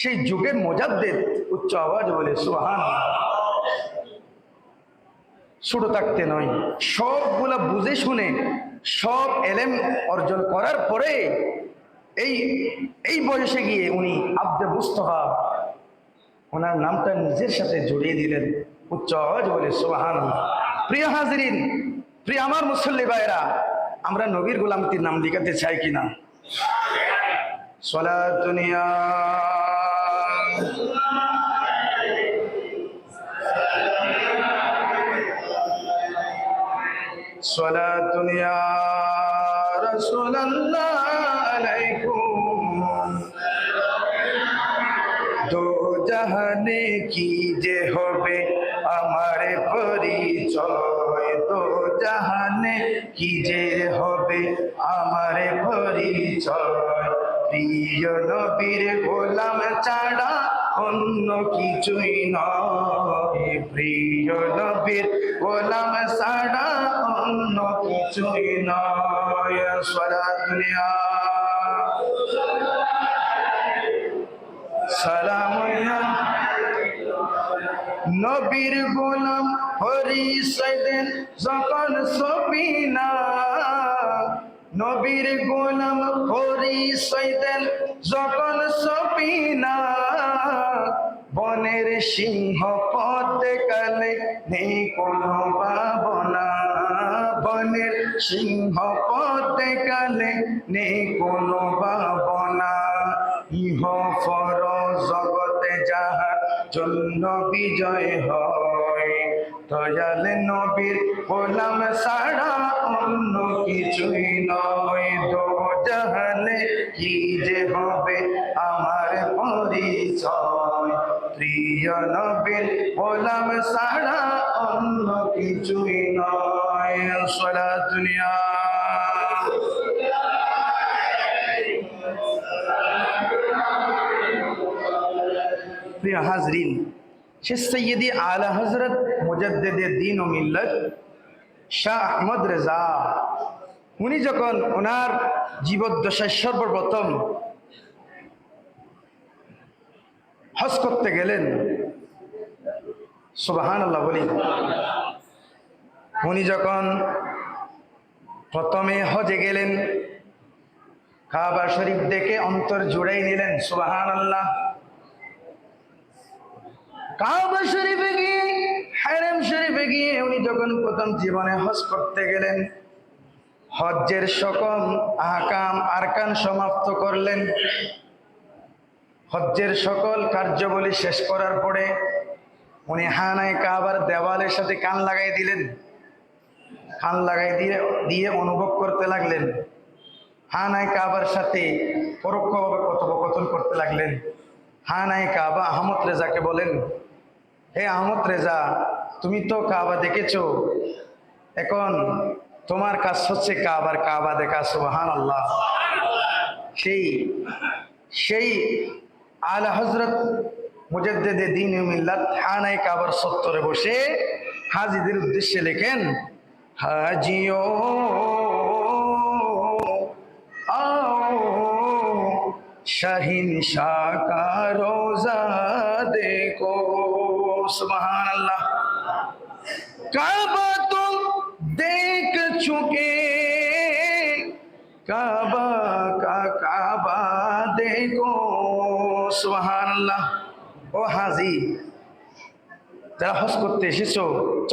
সেই যুগের মোজাদ্দেদ, উচ্চ আওয়াজ বলে সুহান ছোট থাকতে নয়, সবগুলা বুঝে শুনে, সব এলেম অর্জন করার পরে, এই এই বয়সে গিয়ে উনি আব্দে মুস্তফা, ওনার নামটা নিজের সাথে জড়িয়ে দিলেন, উচ্চ আওয়াজ বলে সোহান প্রিয় হাজরিন, প্রিয় আমার মুসল্লি ভাইরা আমরা নবীর গোলামতির নাম লিখাতে চাই কিনা? সলা দুনিয়া صلاة يا رسول الله عليكم দো জাহানে কি যে হবে আমার পরিচয় দো জাহানে কি যে হবে আমার পরিচয় প্রিয় নবীর গোলাম ছাড়া অন্য কিছুই নয় প্রিয় নবীর গোলাম ছাড়া অন্য কিছুই নয় সরা দুনিয়া নবীর গোলাম পরিচয় দেন যখন সবিনা নবীর গোলাম পরিচয় দেন যখন সবিনা বনের সিংহ পথ কালে নেই কোনো ভাবনা। বনের সিংহ পথ কালে নেই কোনো ভাবনা। ইহ ফর জগতে যাহার জন্য বিজয় হয়। দয়াল নবীর গোলাম সারা অন্য কিছুই নয়। দো জাহানে কি যে হবে আমার পরিচয়। প্রিয় নবীর গোলাম সারা অন্য কিছুই নয়। দুনিয়া প্রিয় হাজরিন সৈয়দি আলা হজরত দিন ও মিল্লত শাহ আহমদ রেজা, উনি যখন ওনার জীবদ্দশায় সর্বপ্রথম হজ করতে গেলেন সুবাহান আল্লাহ বলি। উনি যখন প্রথমে হজে গেলেন, কাবা শরীফ দেখে অন্তর জুড়াই নিলেন সুবাহান আল্লাহ কাবা শরীফে গিয়ে, হারাম শরীফে গিয়ে উনি যখন প্রথম জীবনে হজ করতে গেলেন, হজ্জের সকল আহকাম আরকান সমাপ্ত করলেন। হজ্জের সকল কার্যবলী শেষ করার পরে উনি হানায় কাবার দেওয়ালের সাথে কান লাগাই দিলেন। কান লাগাই দিয়ে দিয়ে অনুভব করতে লাগলেন। হানায় কাবার সাথে পরোক্ষভাবে কথোপকথন করতে লাগলেন। হানায় কাবা আহমদ রেজাকে বলেন, হে আহমদ রেজা, তুমি তো কাবা দেখেছ। এখন তোমার কাজ হচ্ছে কাবার কাবা দেখা সুবাহান আল্লাহ সেই সেই আলা হজরত মুজদ্দেদে দিন মিল্লাত হানাই কাবার সত্তরে বসে হাজিদের উদ্দেশ্যে লেখেন হাজিও आओ শাহিন শাকা রোজা দেখো সুবহান আল্লাহ কাবা তুম দেখ চুকে, কাবা কা কাবা দেখো সুবহান আল্লাহ ও হাজি, যারা হজ করতে এসেছ,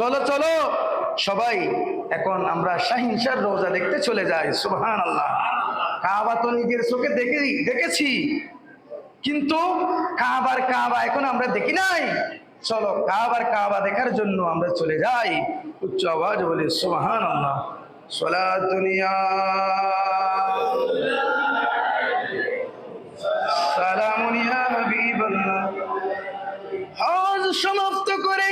চলো চলো, সবাই এখন আমরা শাহিনশার রোজা দেখতে চলে যাই সুবহান আল্লাহ কাবা তো নিজের চোখে দেখে দেখেছি, কিন্তু কাবার কাবা এখন আমরা দেখি নাই। চলো, কাবার কাবা দেখার জন্য আমরা চলে যাই। উচ্চ আওয়াজ বলে সুবহান আল্লাহ সোলা দুনিয়া সালামুনিয়া হাবিবাল্লাহ। হজ সমাপ্ত করে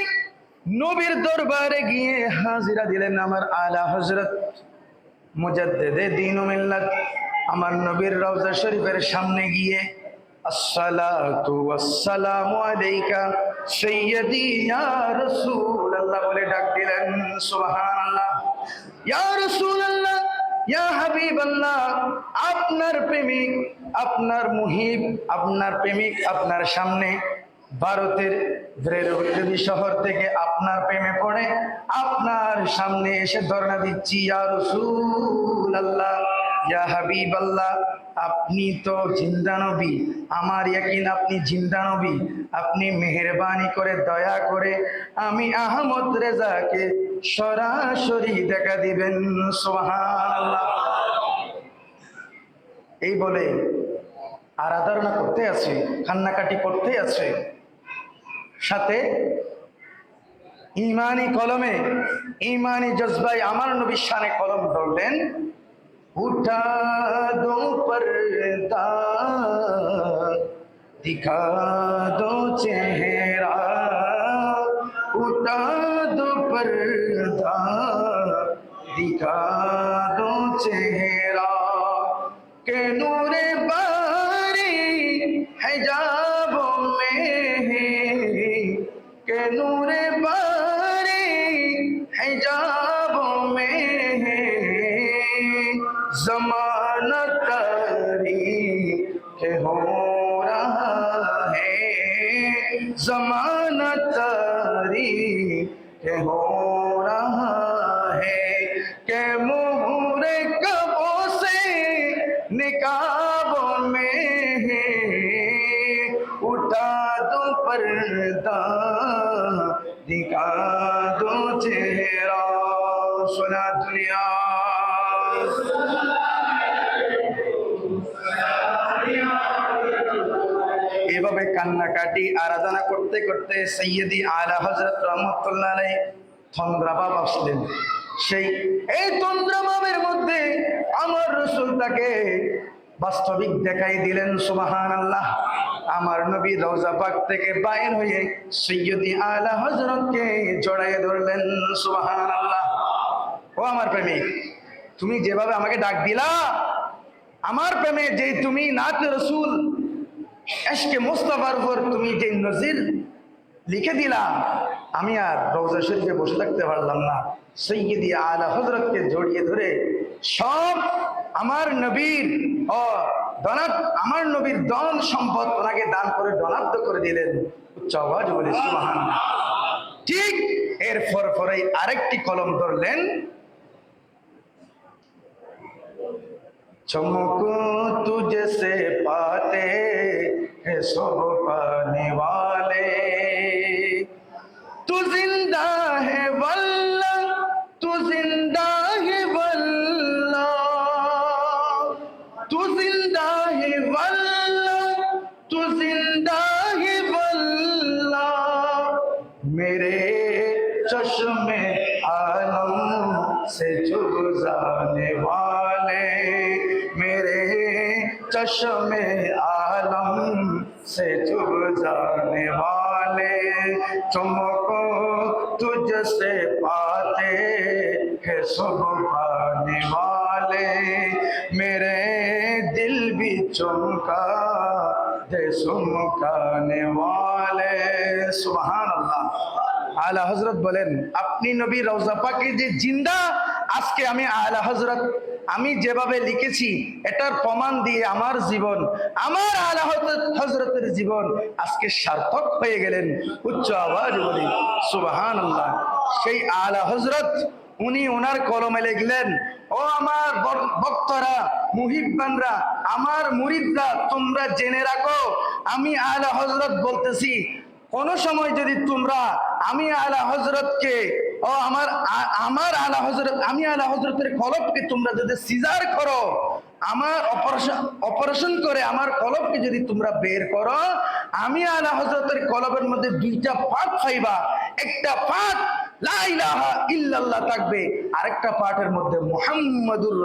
নবীর দরবারে গিয়ে হাজিরা দিলেন আমার আলা হজরত মুজাদ্দেদে দিন মিল্লাত। আমার নবীর রওজা শরীফের সামনে গিয়ে, আসসালাতু ওয়াসসালামু আলাইকা সাইয়্যিদি, ইয়া রাসূলুল্লাহ বলে ডাক দিলেন। সুবহানাল্লাহ। ইয়া রাসূলুল্লাহ, ইয়া হাবিব আল্লাহ আপনার প্রেমিক, আপনার মুহিব, আপনার প্রেমিক, আপনার সামনে ভারতের বেরেলি শহর থেকে আপনার প্রেমে পড়ে, আপনার সামনে এসে ধর্ণা দিচ্ছি হাবিব আল্লাহ আপনি তো জিন্দা নবী, আমার ইয়াকিন আপনি জিন্দা নবী, আপনি মেহরবানি করে, দয়া করে আমি আহমদ রেজাকে সরাসরি দেখা দিবেন, সুবহানাল্লাহ। এই বলে আরাধনা করতে আছে, কান্নাকাটি করতে আছে। সাথে ইমানি কলমে, ইমানি জজবাই আমার নবী শানে কলম ধরলেন, উঠা দো পর্দা, দিখা দো চেহারা, উঠা দো পর্দা, দিখা দো চেহারা। Lord. আরাধনা করতে করতে সৈয়দি আলা হজরত রহমতুল্লাহ আলাই তন্দ্রাবাব আসলেন। সেই, এই তন্দ্রাবাবের মধ্যে আমার রসুল তাকে বাস্তবিক দেখাই দিলেন সুবাহান আল্লাহ আমার নবী রওজা পাক থেকে বাইর হয়ে সৈয়দি আলা হজরতকে জড়াইয়ে ধরলেন সুবাহান আল্লাহ ও আমার প্রেমিক তুমি যেভাবে আমাকে ডাক দিলা, আমার প্রেমে যে তুমি নাত রসুল আজকে মোস্তফার উপর তুমি যে নজির লিখে দিলাম আমি আর রোজা শরীফে বসে থাকতে পারলাম না। সৈয়দি আলা হজরতকে জড়িয়ে ধরে সব আমার নবীর ও দনাত, আমার নবীর দন সম্পদ ওনাকে দান করে দনাত্ম করে দিলেন। উচ্চ আওয়াজ বলে সুবাহান ঠিক এর পরে আরেকটি কলম ধরলেন। চমক তুজে সে পাতে سوپانے والے تو زندہ ہے ول আলা বলেন আপনি নবী রওজা পাকে যে জিন্দা, আজকে আমি আলা হজরত, আমি যেভাবে লিখেছি, এটার প্রমাণ দিয়ে আমার জীবন, আমার আলা হজরতের জীবন আজকে সার্থক হয়ে গেলেন। উচ্চ আওয়াজ বলি, সুবহানাল্লাহ। সেই আলা হজরত উনি ওনার কলমে লিখলেন, ও আমার ব- ভক্তরা, মুহিব্বানরা, আমার মুরিদরা, তোমরা জেনে রাখো, আমি আলা হজরত বলতেছি, কোন সময় যদি তোমরা আমি আলা হজরতকে ও আমার আমার আলা হজরত আমি আলা হজরতের কলবকে তোমরা যদি সিজার করো, আমার অপারেশন অপারেশন করে আমার কলবকে যদি তোমরা বের করো, আমি আলা হজরতের কলবের মধ্যে দুইটা পাঠ পাইবা একটা পাঠ থাকবে। আরেকটা পাঠের মধ্যে মুহাম্মাদুর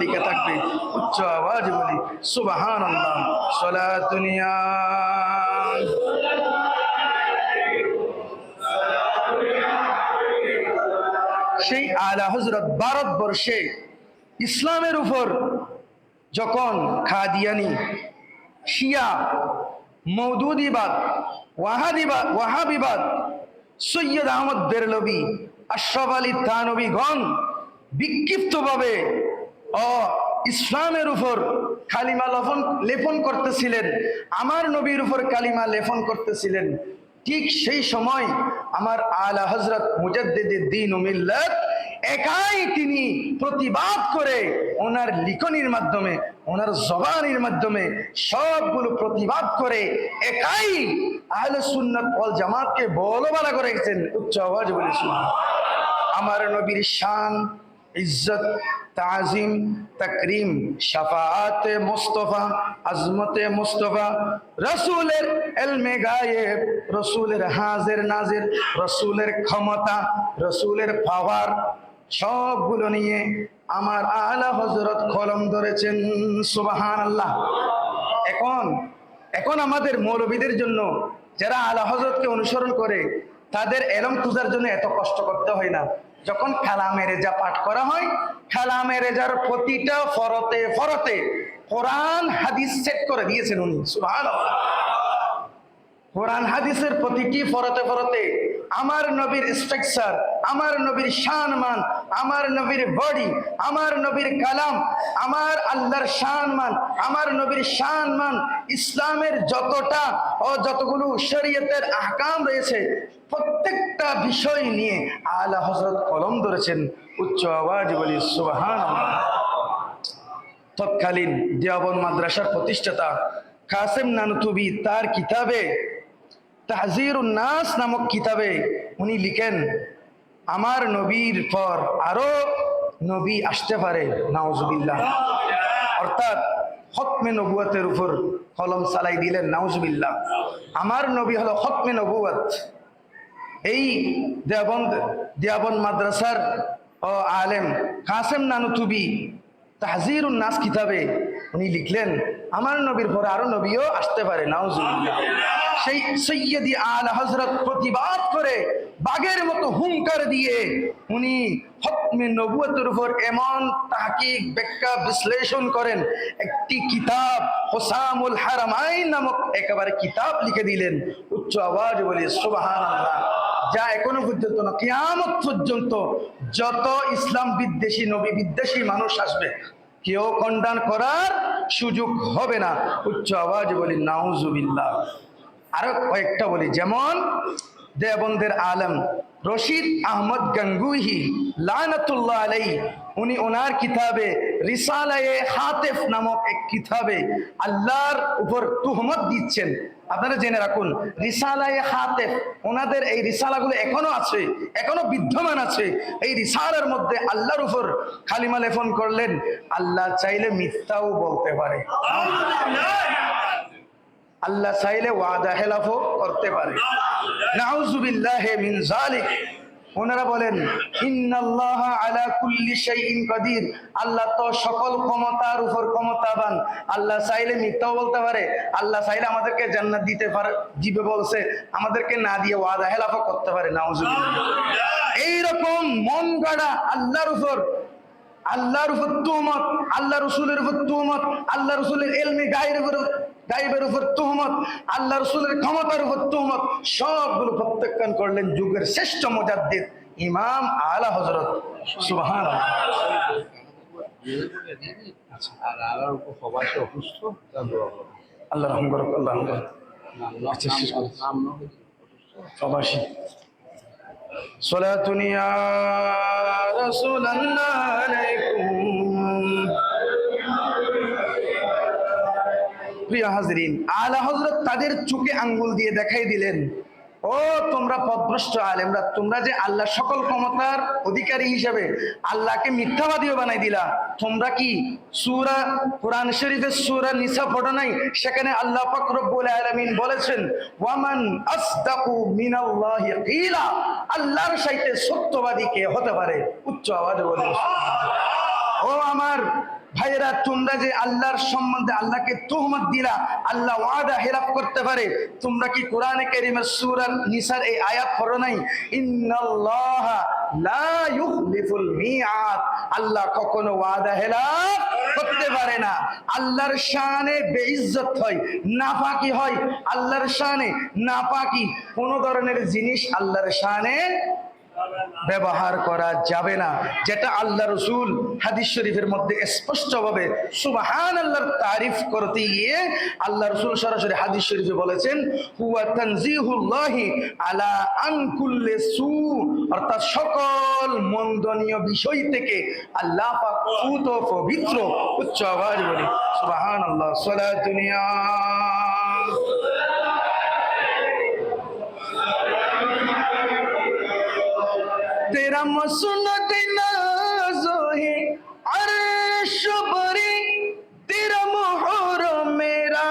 লিখে থাকবে। উচ্চ সুবহানাল্লাহ সালাতুনিয়া সেই আলা হজরত ভারতবর্ষে ইসলামের উপর যখন খাদিয়ানি, শিয়া মৌদুদিবাদ ওয়াহাদিবাদ ওয়াহাবিবাদ সৈয়দ আহমদ বেরলবি আশরাফ আলী থানবীগণ বিক্ষিপ্তভাবে ও ইসলামের উপর কালিমা লফন, লেপন করতেছিলেন। আমার নবীর উপর কালিমা লেপন করতেছিলেন। ঠিক সেই সময় আমার আলা হজরত মুজাদ্দিদ দিন ও মিল্লাত একাই তিনি প্রতিবাদ করে ওনার লিখনির মাধ্যমে, ওনার জবানির মাধ্যমে সবগুলো প্রতিবাদ করে একাই আহলে সুন্নাত ওয়াল জামাতকে বলবালা করে গেছেন উচ্চ আওয়াজ বলে আমার নবীর শান, ইজ্জত, তাজিম, তকরিম, শাফাআত মুস্তফা, আজমতে মুস্তফা, রসুলের এলমে গায়েব, রসুলের হাজের নাজের, রসুলের ক্ষমতা, রসুলের পাওয়ার সবগুলো নিয়ে আমার আলা হজরত কলম ধরেছেন সুবাহান আল্লাহ এখন এখন আমাদের মৌলবীদের জন্য যারা আলা হজরতকে অনুসরণ করে, তাদের এলম খুঁজার জন্য এত কষ্ট করতে হয় না। যখন কালামে রেজা পাঠ করা হয়, কালামে রেজার প্রতিটা ফরতে ফরতে কোরআন হাদিস সেট করে দিয়েছেন উনি, সুবহানাল্লাহ। কোরআন হাদিসের প্রতিটি ফরতে ফরতে আমার নবীর স্ট্রাকচার আমার নবীর শান মান আমার নবীর বডি আমার নবীর কালাম, আমার আল্লাহর শান মান আমার নবীর শান মান ইসলামের যতটা ও যতগুলো শরীয়তের আহকাম রয়েছে, প্রত্যেকটা বিষয় নিয়ে আলা হজরত কলম ধরেছেন, উচ্চ আওয়াজ বলি সুবাহান তৎকালীন দেওয়াবন মাদ্রাসার প্রতিষ্ঠাতা কাসেম নানুতুবি তার কিতাবে তাহজির নাস নামক কিতাবে উনি লিখেন, আমার নবীর পর আরও নবী আসতে পারে, নাউজুবিল্লাহ। অর্থাৎ হকমে নবুয়াতের উপর কলম চালাই দিলেন, নাউজুবিল্লাহ। আমার নবী হলো হকমে নবুয়াত। এই দেওবন্দ দেওবন্দ মাদ্রাসার আলেম কাসেম নানুতুবি তাহজির নাস কিতাবে উনি লিখলেন, আমার নবীর পরে আরও নবীও আসতে পারে, নাউজুবিল্লাহ। সেই সৈয়দি আল হজরত প্রতিবাদ করে বাঘের মতো হুঙ্কার দিয়ে উনি হকমে নবুয়তের এমন তাহকিক ব্যাখ্যা বিশ্লেষণ করেন, একটি কিতাব হোসামুল হারামাইন নামক একেবারে কিতাব লিখে দিলেন, উচ্চ আওয়াজ বলে সুবাহান যা এখনও পর্যন্ত না, কিয়ামত পর্যন্ত যত ইসলাম বিদ্বেষী, নবী বিদ্বেষী মানুষ আসবে কেউ খণ্ডন করার সুযোগ হবে না। উচ্চ আওয়াজ বলি, নাউজুবিল্লাহ। আরও কয়েকটা বলি, যেমন, দেবন্দের আলম রশিদ আহমদ গঙ্গুহি, লানাতুল্লাহ আলাই উনি ওনার কিতাবে রিসালায়ে হাতেফ নামক এক কিতাবে আল্লাহর উপর তুহমত দিচ্ছেন। আপনারা জেনে রাখুন, রিসালায়ে হাতেফ, ওনাদের এই রিসালাগুলো এখনও আছে, এখনও বিদ্যমান আছে। এই রিসালার মধ্যে আল্লাহর উপর খালিমা লেফন করলেন, আল্লাহ চাইলে মিথ্যাও বলতে পারে। আল্লাহ চাইলে ওয়াদা হেলাফও করতে পারে। নাউজুবিল্লাহ মিন জালিক ওনারা বলেন আল্লাহ তো সকল ক্ষমতার উপর ক্ষমতাবান। আল্লাহ চাইলে মিথ্যাও বলতে পারে, আল্লাহ চাইলে আমাদেরকে জান্নাত দিতে পারে, জিবে বলছে, আমাদেরকে না দিয়ে ওয়াদা হেলাফও করতে পারে নাউজুবিল্লাহ এইরকম মন গাড়া আল্লাহর উপর আল্লাহর উপর তুহমত আল্লাহ রসুলের উপর তুহমত আল্লাহ রসুলের এলমি গায়ের উপর গাইবের উপর তুহমত আল্লাহ রসুলের ক্ষমতার উপর তুহমত সবগুলো প্রত্যাখ্যান করলেন যুগের শ্রেষ্ঠ মজাদ্দিদ ইমাম আলা হজরত সুবহান আর আল্লাহর উপর সবাই অসুস্থ তা দোয়া করো। আল্লাহ রহম করুক আল্লাহ রহম করুক নাম নাম- আচ্ছা, শেষ করো। নাম না হলে অসুস্থ। প্রবাসী صلاة يا رسول الله عليكم প্রিয় হাজরিন, আলা হজরত তাদের চোখে আঙ্গুল দিয়ে দেখাই দিলেন। ও, তোমরা পদভ্রষ্ট আলেমরা, তোমরা যে আল্লাহ সকল ক্ষমতার অধিকারী হিসেবে আল্লাহকে মিথ্যাবাদীও বানাই দিলা, তোমরা কি সুরা, কোরআন শরীফের সুরা নিসা পড়ো নাই? সেখানে আল্লাহ পাক রব্বুল আলামিন বলেছেন, ওয়ামান আসদাকু মিনাল্লাহি কিলা আল্লাহর সাইতে সত্যবাদী কে হতে পারে? উচ্চ আওয়াজে বলে ও আমার ভাইয়েরা, তোমরা যে আল্লাহর সম্বন্ধে আল্লাহকে তুহমত দিলা, আল্লাহ ওয়াদা হেলাপ করতে পারে, তোমরা কি কোরআনে কারীমের সূরা নিসার এই আয়াত পড়ো নাই? ইন্নাল্লাহ লা ইউখলিফুল মিআদ। আল্লাহ কখনো ওয়াদা হেলাপ করতে পারে না। আল্লাহর শানে বেইজ্জত হয়, নাপাকি হয়। আল্লাহর শানে নাপাকি, কোন ধরনের জিনিস আল্লাহর শানে ব্যবহার করা যাবে না। যেটা আল্লাহ রসুল হাদিস শরীফের মধ্যে স্পষ্টভাবে সুবাহান আল্লাহর তারিফ করতে গিয়ে আল্লাহ রসুল সরাসরি হাদিস শরীফে বলেছেন, হুয়া তানজিহুল্লাহি আলা আন কুল্লি সু অর্থাৎ সকল মন্দনীয় বিষয় থেকে আল্লাহ পাক পবিত্র উচ্চ আওয়াজ বলি সুবাহান আল্লাহ সালা দুনিয়া। تیرا مسنت نازو ہے عرش بری تیرا محر میرا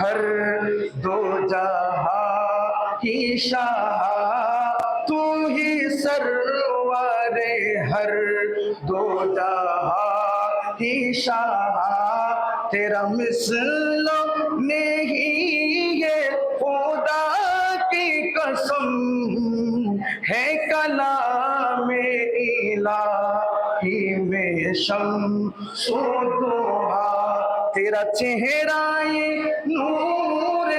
ہر دو شاہ، تو ہی سرور ہر دو جہاں ہی شاہ۔ تیرا مثل نہیں ہے، خدا کی قسم ہے کلام الہی میں شم سو دعا تیرا چہرہ نور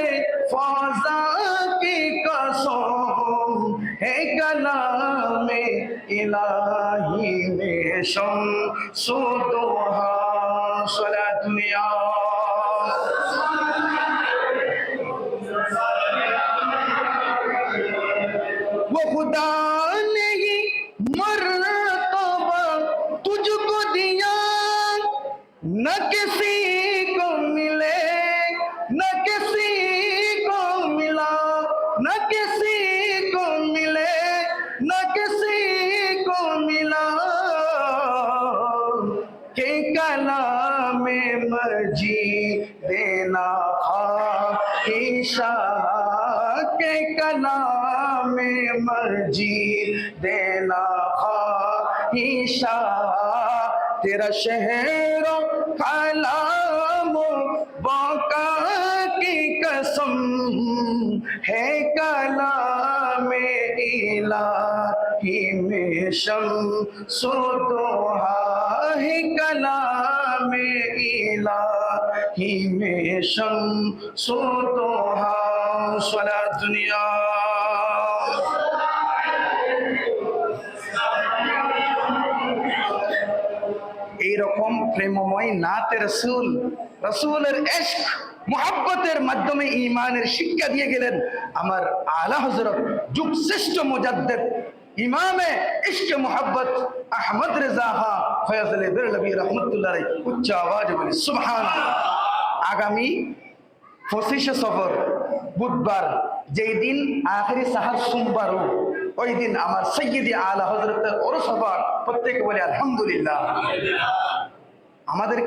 فضا کی قسم ہے کلام الہی میں شم سو دعا صلی में मर्जी देना खाशा तेरा शहर कलाम बाका की कसम है कला में इलाही में शम सुदोहा है कला में इलाही में शम सुदोहा सला दुनिया এইরকম প্রেমময় নাতে রসুল, রসুলের এশক, মোহাব্বতের মাধ্যমে ইমানের শিক্ষা দিয়ে গেলেন আমার আলা হজরত যুগ শ্রেষ্ঠ মুজাদ্দেদ ইমামে ইশকে মোহাব্বত আহমদ রেজা হা ফয়াজলে বেরলবি রহমতুল্লাহ উচ্চ আওয়াজ বলি সুবহান আগামী পঁচিশে সফর বুধবার, যেই দিন আখেরি সাহার সোমবারও ওই দিন আমার সৈয়দি আলা হজরতের ওরস হবার প্রত্যেকে বলে আলহামদুলিল্লাহ। আমাদের